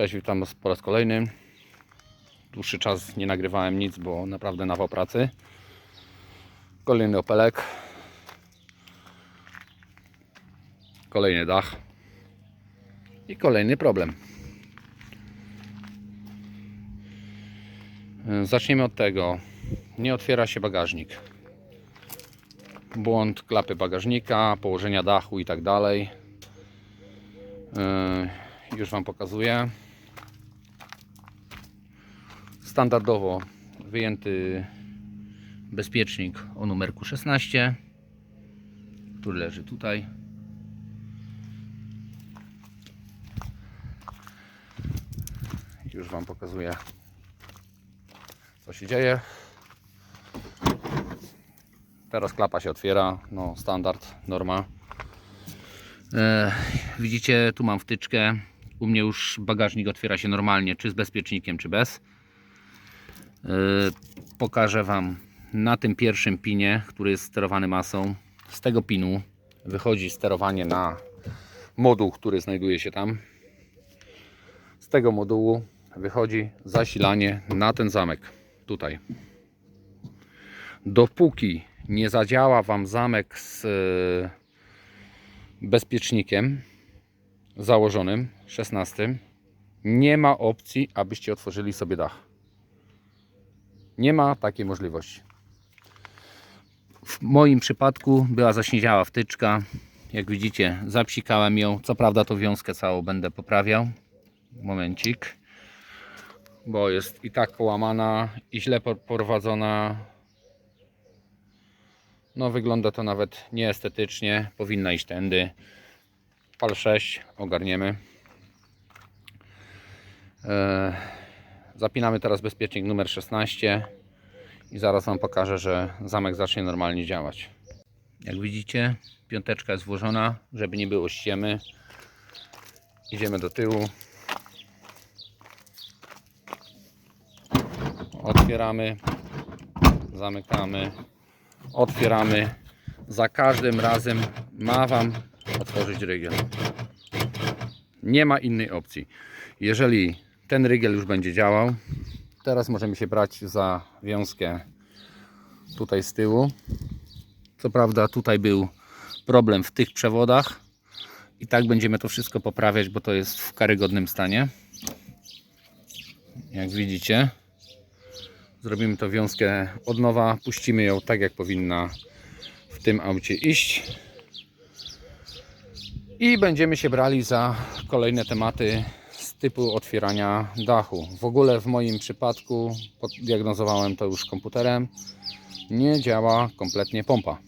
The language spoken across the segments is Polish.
Cześć, witam Was po raz kolejny. Dłuższy czas nie nagrywałem nic, bo naprawdę nawał pracy. Kolejny opelek. Kolejny dach. I kolejny problem. Zaczniemy od tego. Nie otwiera się bagażnik. Błąd klapy bagażnika, położenia dachu i tak dalej. E, Już Wam pokazuję. Standardowo wyjęty bezpiecznik o numerku 16, który leży tutaj. Już Wam pokazuję, co się dzieje. Teraz klapa się otwiera, no standard, norma. E, widzicie, tu mam wtyczkę. U mnie już bagażnik otwiera się normalnie, czy z bezpiecznikiem, czy bez. E, pokażę Wam na tym pierwszym pinie, który jest sterowany masą. Z tego pinu wychodzi sterowanie na moduł, który znajduje się tam. Z tego modułu wychodzi zasilanie na ten zamek. Tutaj. Dopóki nie zadziała Wam zamek z e, bezpiecznikiem założonym 16 nie ma opcji, abyście otworzyli sobie dach. Nie ma takiej możliwości. W moim przypadku była zaśniedziała wtyczka. Jak widzicie, zapsikałem ją. Co prawda, to wiązkę całą będę poprawiał. Momencik. Bo jest i tak połamana, i źle por- prowadzona. No, wygląda to nawet nieestetycznie. Powinna iść tędy. Pal 6 ogarniemy. E, Zapinamy teraz bezpiecznik numer 16 i zaraz Wam pokażę, że zamek zacznie normalnie działać. Jak widzicie, piąteczka jest włożona, żeby nie było ściemy. Idziemy do tyłu. Otwieramy, zamykamy, otwieramy. Za każdym razem ma Wam otworzyć rygiel. Nie ma innej opcji. Jeżeli ten rygiel już będzie działał, teraz możemy się brać za wiązkę tutaj z tyłu. Co prawda tutaj był problem w tych przewodach i tak będziemy to wszystko poprawiać, bo to jest w karygodnym stanie. Jak widzicie, zrobimy to wiązkę od nowa, puścimy ją tak jak powinna w tym aucie iść i będziemy się brali za kolejne tematy typu otwierania dachu. W ogóle w moim przypadku diagnozowałem to już komputerem. Nie działa kompletnie pompa.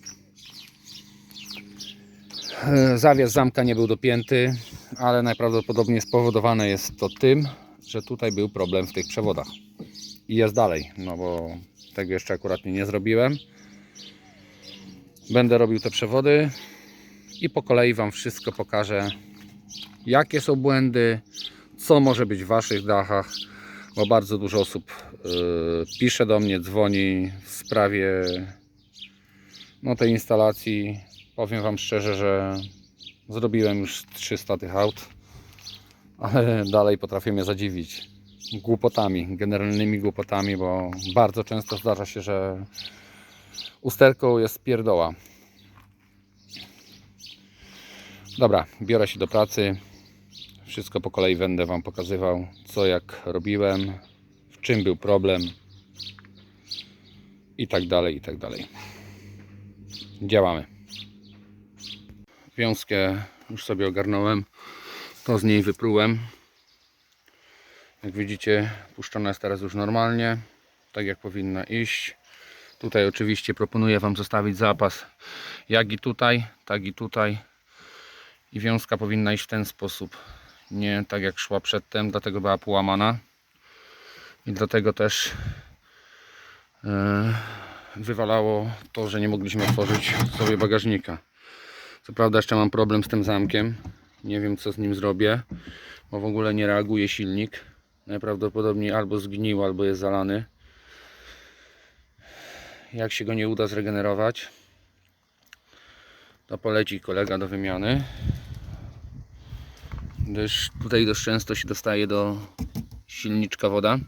E, Zawias zamka nie był dopięty, ale najprawdopodobniej spowodowane jest to tym, że tutaj był problem w tych przewodach. I jest dalej, no bo tego jeszcze akurat nie zrobiłem. Będę robił te przewody i po kolei Wam wszystko pokażę, jakie są błędy, co może być w Waszych dachach, bo bardzo dużo osób yy, pisze do mnie, dzwoni w sprawie no, tej instalacji. Powiem Wam szczerze, że zrobiłem już 300 tych aut, ale dalej potrafię mnie zadziwić głupotami, generalnymi głupotami, bo bardzo często zdarza się, że usterką jest pierdoła. Dobra, biorę się do pracy. Wszystko po kolei będę Wam pokazywał, co jak robiłem, w czym był problem i tak dalej, i tak dalej. Działamy. Wiązkę już sobie ogarnąłem. To z niej wyprułem. Jak widzicie, puszczona jest teraz już normalnie, tak jak powinna iść. Tutaj oczywiście proponuję Wam zostawić zapas jak i tutaj, tak i tutaj. I wiązka powinna iść w ten sposób. Nie tak jak szła przedtem, dlatego była połamana. I dlatego też e, wywalało to, że nie mogliśmy otworzyć sobie bagażnika. Co prawda jeszcze mam problem z tym zamkiem. Nie wiem co z nim zrobię, bo w ogóle nie reaguje silnik. Najprawdopodobniej albo zgnił, albo jest zalany. Jak się go nie uda zregenerować, to poleci kolega do wymiany. Gdyż tutaj dość często się dostaje do silniczka woda.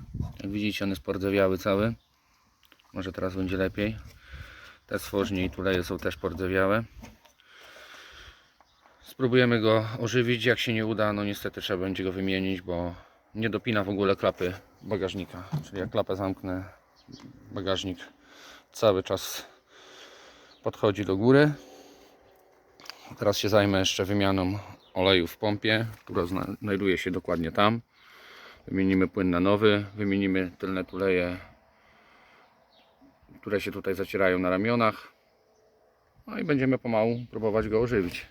Jak widzicie, on jest pordzewiały cały. Może teraz będzie lepiej. Te stworznie i tuleje są też pordzewiałe. Spróbujemy go ożywić. Jak się nie uda, no niestety trzeba będzie go wymienić, bo nie dopina w ogóle klapy bagażnika. Czyli jak klapę zamknę, bagażnik cały czas podchodzi do góry. Teraz się zajmę jeszcze wymianą oleju w pompie, która zna- znajduje się dokładnie tam. Wymienimy płyn na nowy, wymienimy tylne tuleje, które się tutaj zacierają na ramionach. No i będziemy pomału próbować go ożywić.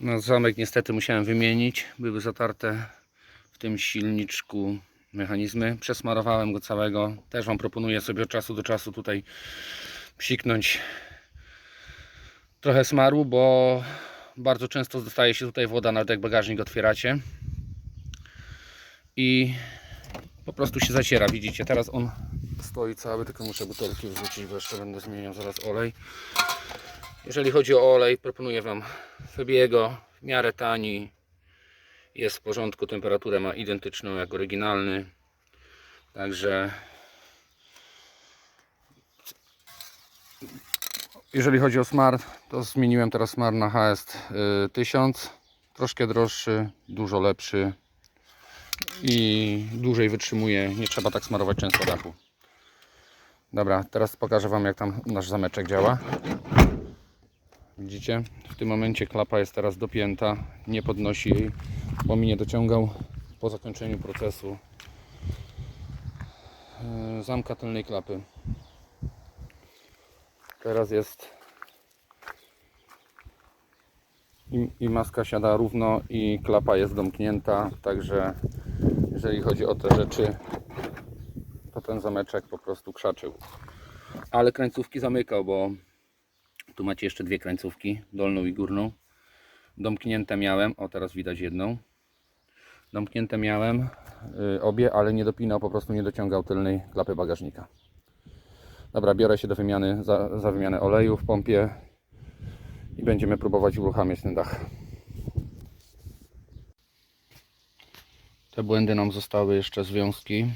No, zamek niestety musiałem wymienić. Były zatarte w tym silniczku mechanizmy. Przesmarowałem go całego. Też Wam proponuję sobie od czasu do czasu tutaj psiknąć trochę smaru, bo bardzo często dostaje się tutaj woda, nawet jak bagażnik otwieracie. I po prostu się zaciera, widzicie. Teraz on stoi cały, tylko muszę butelki wrzucić, bo jeszcze będę zmieniał zaraz olej. Jeżeli chodzi o olej, proponuję Wam Febiego, w miarę tani, jest w porządku, temperaturę ma identyczną jak oryginalny, także jeżeli chodzi o smar, to zmieniłem teraz smar na HS y, 1000, troszkę droższy, dużo lepszy i dłużej wytrzymuje, nie trzeba tak smarować często dachu. Dobra, teraz pokażę Wam jak tam nasz zameczek działa. Widzicie? W tym momencie klapa jest teraz dopięta, nie podnosi jej, bo mi nie dociągał po zakończeniu procesu e, zamka tylnej klapy. Teraz jest i, i maska siada równo i klapa jest domknięta, także jeżeli chodzi o te rzeczy, to ten zameczek po prostu krzaczył. Ale krańcówki zamykał, bo tu macie jeszcze dwie krańcówki, dolną i górną. Domknięte miałem, o teraz widać jedną. Domknięte miałem y, obie, ale nie dopinał, po prostu nie dociągał tylnej klapy bagażnika. Dobra, biorę się do wymiany, za, za wymianę oleju w pompie i będziemy próbować uruchamiać ten dach. Te błędy nam zostały jeszcze związki.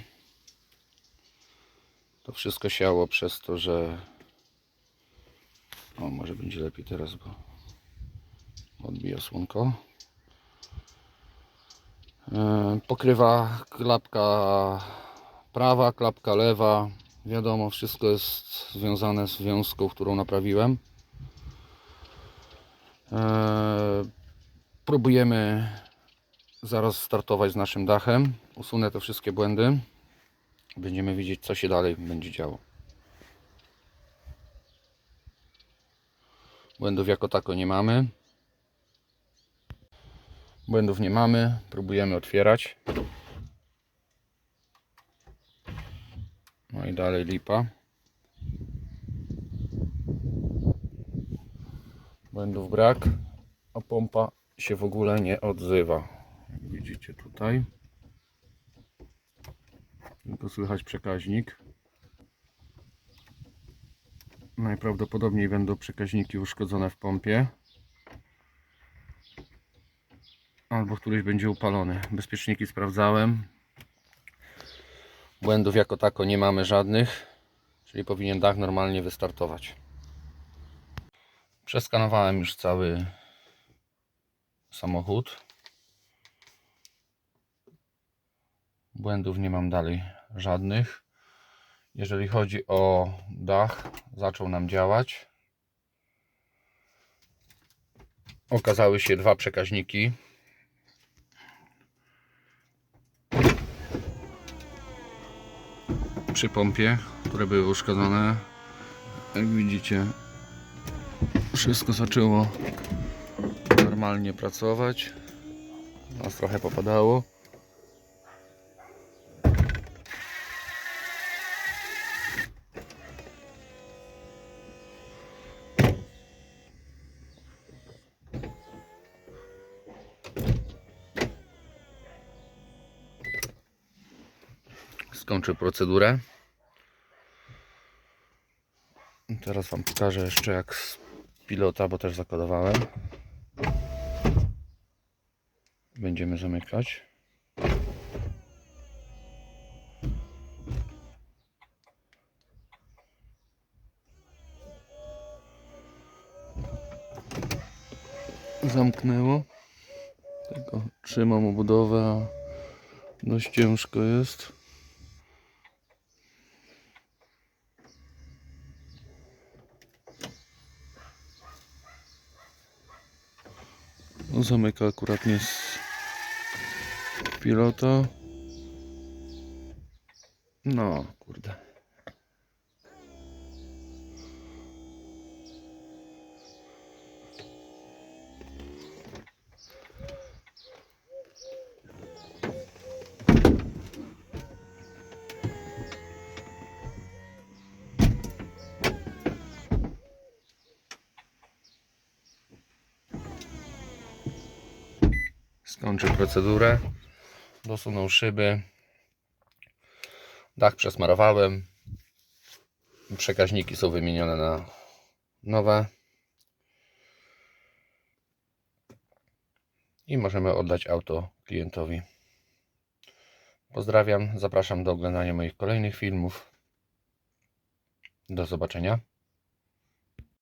To wszystko siało przez to, że o, może będzie lepiej teraz, bo odbija słonko. E, Pokrywa klapka prawa, klapka lewa. Wiadomo, wszystko jest związane z wiązką, którą naprawiłem. E, Próbujemy zaraz startować z naszym dachem. Usunę te wszystkie błędy. Będziemy widzieć, co się dalej będzie działo. Błędów jako tako nie mamy. Błędów nie mamy. Próbujemy otwierać. No i dalej lipa. Błędów brak, a pompa się w ogóle nie odzywa. Widzicie tutaj. Tylko słychać przekaźnik. Najprawdopodobniej będą przekaźniki uszkodzone w pompie. Albo któryś będzie upalony. Bezpieczniki sprawdzałem. Błędów jako tako nie mamy żadnych. Czyli powinien dach normalnie wystartować. Przeskanowałem już cały samochód. Błędów nie mam dalej żadnych. Jeżeli chodzi o dach, zaczął nam działać. Okazały się dwa przekaźniki. Przy pompie, które były uszkodzone. Jak widzicie, wszystko zaczęło normalnie pracować. Nas trochę popadało. skończę procedurę. I Teraz Wam pokażę jeszcze jak z pilota, bo też zakodowałem. Będziemy zamykać. Zamknęło. Tylko trzymam obudowę, a dość ciężko jest. Zamyka akurat nie z pilota. No, kurde. Skończył procedurę. Dosunął szyby. Dach przesmarowałem. Przekaźniki są wymienione na nowe. I możemy oddać auto klientowi. Pozdrawiam, zapraszam do oglądania moich kolejnych filmów. Do zobaczenia.